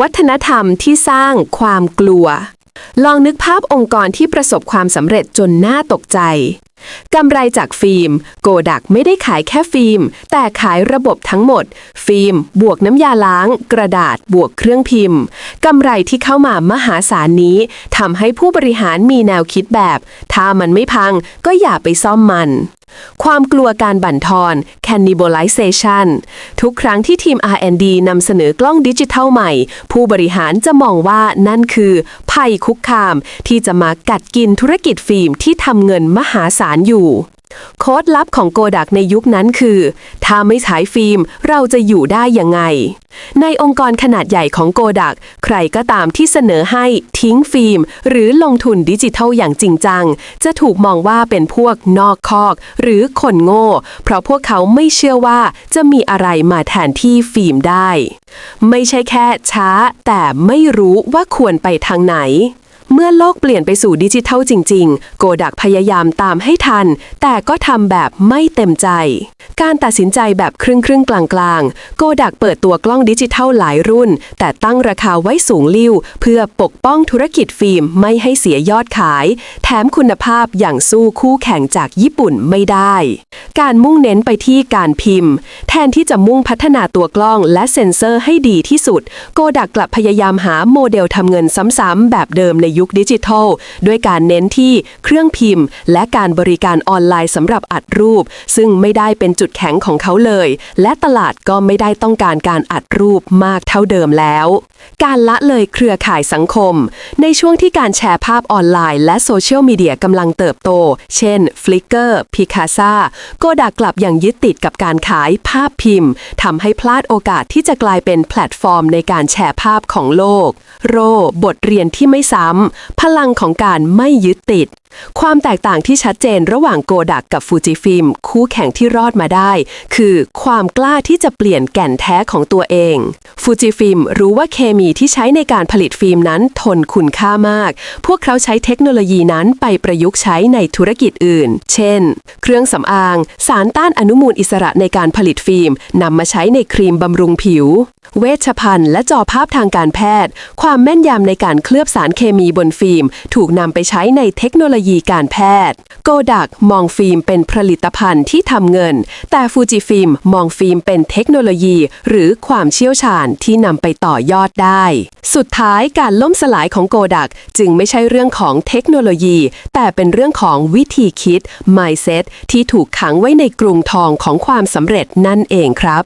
วัฒนธรรมที่สร้างความกลัว ลองนึกภาพองค์กรที่ประสบความสำเร็จจนน่าตกใจกำไรจากฟิล์ม โกดักไม่ได้ขายแค่ฟิล์ม แต่ขายระบบทั้งหมด ฟิล์ม บวกน้ำยาล้าง กระดาษบวกเครื่องพิมพ์กำไรที่เข้ามามหาศาลนี้ทำให้ผู้บริหารมีแนวคิดแบบ ถ้ามันไม่พังก็อย่าไปซ่อมมันความกลัวการบั่นทอน cannibalization ทุกครั้งที่ทีม R&D นำเสนอกล้องดิจิทัลใหม่ ผู้บริหารจะมองว่านั่นคือ ภัยคุกคามที่จะมากัดกินธุรกิจฟิล์มที่ทำเงินมหาศาลอยู่ โค้ดลับของโกดักในยุคนั้นคือ ถ้าไม่ฉายฟิล์มเราจะอยู่ได้ยังไง ในองค์กรขนาดใหญ่ของโกดัก ใครก็ตามที่เสนอให้ทิ้งฟิล์ม หรือลงทุนดิจิทัลอย่างจริงจัง จะถูกมองว่าเป็นพวกนอกคอก หรือคนโง่ เพราะพวกเขาไม่เชื่อว่าจะมีอะไรมาแทนที่ฟิล์มได้ ไม่ใช่แค่ช้า แต่ไม่รู้ว่าควรไปทางไหน เมื่อโลกเปลี่ยนไปสู่ดิจิทัลจริง ๆ โกดักพยายามตามให้ทัน แต่ก็ทำแบบไม่เต็มใจ การตัดสินใจแบบครึ่งครึ่งๆกลางๆโกดักเปิดตัวกล้องดิจิทัลหลายรุ่น แต่ตั้งราคาไว้สูงลิ่วเพื่อปกป้องธุรกิจฟิล์มไม่ให้เสียยอดขาย แถมคุณภาพอย่างสู้คู่แข่งจากญี่ปุ่นไม่ได้ การมุ่งเน้นไปที่การพิมพ์ แทนที่จะมุ่งพัฒนาตัวกล้องและเซ็นเซอร์ให้ดีที่สุด โกดักกลับพยายามหาโมเดลทำเงินซ้ำๆแบบเดิมในยุคดิจิทัล ด้วยการเน้นที่เครื่องพิมพ์ และการบริการออนไลน์สำหรับอัดรูป ซึ่งไม่ได้เป็นจุดแข็งของเขาเลย และตลาดก็ไม่ได้ต้องการการอัดรูปมากเท่าเดิมแล้ว การละเลยเครือข่ายสังคม ในช่วงที่การแชร์ภาพออนไลน์และโซเชียลมีเดียกำลังเติบโต เช่น Flickr Picasa โกดากลับยังยึดติดกับการขายภาพพิมพ์ทำให้พลาดโอกาสที่จะกลายเป็นแพลตฟอร์มในการแชร์ภาพของโลก โรบทเรียนที่ไม่ซ้ำพลังของการไม่ยึดติด ความแตกต่างที่ชัดเจนระหว่างโกดักกับฟูจิฟิล์มคู่แข่งที่รอดมาได้ คือความกล้าที่จะเปลี่ยนแก่นแท้ของตัวเองฟูจิฟิล์มรู้ว่าเคมีที่ใช้ในการผลิตฟิล์มนั้นทนคุณค่ามาก พวกเขาใช้เทคโนโลยีนั้นไปประยุกต์ใช้ในธุรกิจอื่น เช่น เครื่องสำอาง สารต้านอนุมูลอิสระในการผลิตฟิล์มนำมาใช้ในครีมบำรุงผิว เวชภัณฑ์และจอภาพทางการแพทย์ ความแม่นยำในการเคลือบสารเคมีบนฟิล์ม ถูกนำไปใช้ในเทคโนโลยียีการแพทย์ โกดักมองฟิล์มเป็นผลิตภัณฑ์ที่ทำเงิน แต่ฟูจิฟิล์มมองฟิล์มเป็นเทคโนโลยี หรือความเชี่ยวชาญที่นำไปต่อยอดได้ สุดท้ายการล่มสลายของโกดักจึงไม่ใช่เรื่องของเทคโนโลยี แต่เป็นเรื่องของวิธีคิด mindset ที่ถูกขังไว้ในกรุงทองของความสำเร็จนั่นเองครับ